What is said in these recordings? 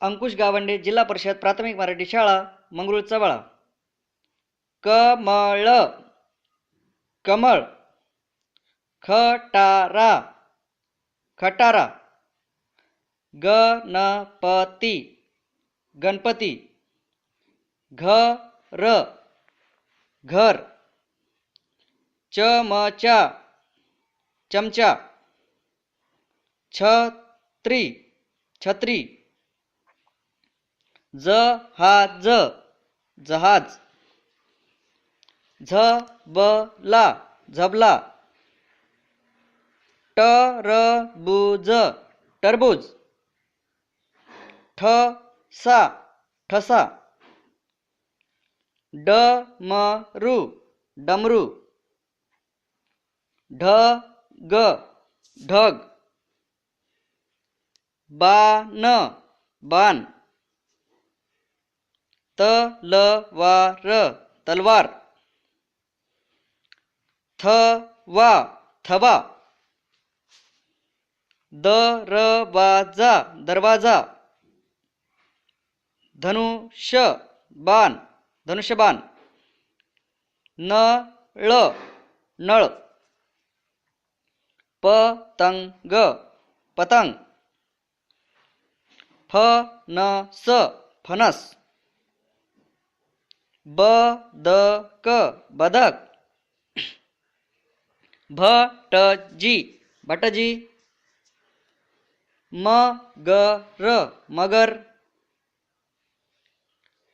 अंकुश गावंडे जिल्हा परिषद प्राथमिक मराठी शाळा मंगरुळ चवळा. कमळ. कमळ. खटारा. खटारा. गणपती. गणपती. घर. घर. चमचा. चमचा. छत्री. छत्री. जहाज. जहाज झबला. झबला टरबूज. टरबूज ठसा. ठसा डमरू. डमरू ढग. ढग बाण बाण. तलवार तलवार. थवा थवा. दरवाजा दरवाजा. धनुष्य बाण धनुष्यबाण. नळ नळ. पतंग पतंग. फणस. फणस बदक. बदक भटजी. भटजी मगर. मगर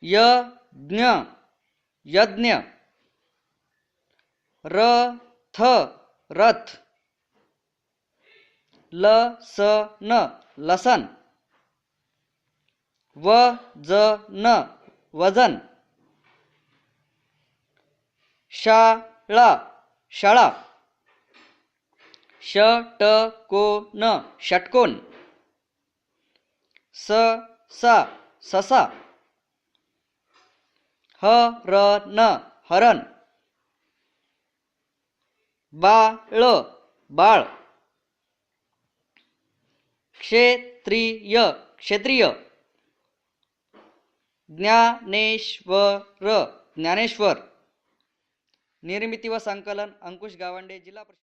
यज्ञ. यज्ञ रथ. रथ लसन. लसन वजन वजन. शाळा शाळा षटकोन षटकोन. ससा ससा हरण हरण. बाळ बाळ. क्षेत्रीय क्षेत्रीय. ज्ञानेश्वर ज्ञानेश्वर. निर्मिती व संकलन अंकुश गावंडे जिल्हा परिषद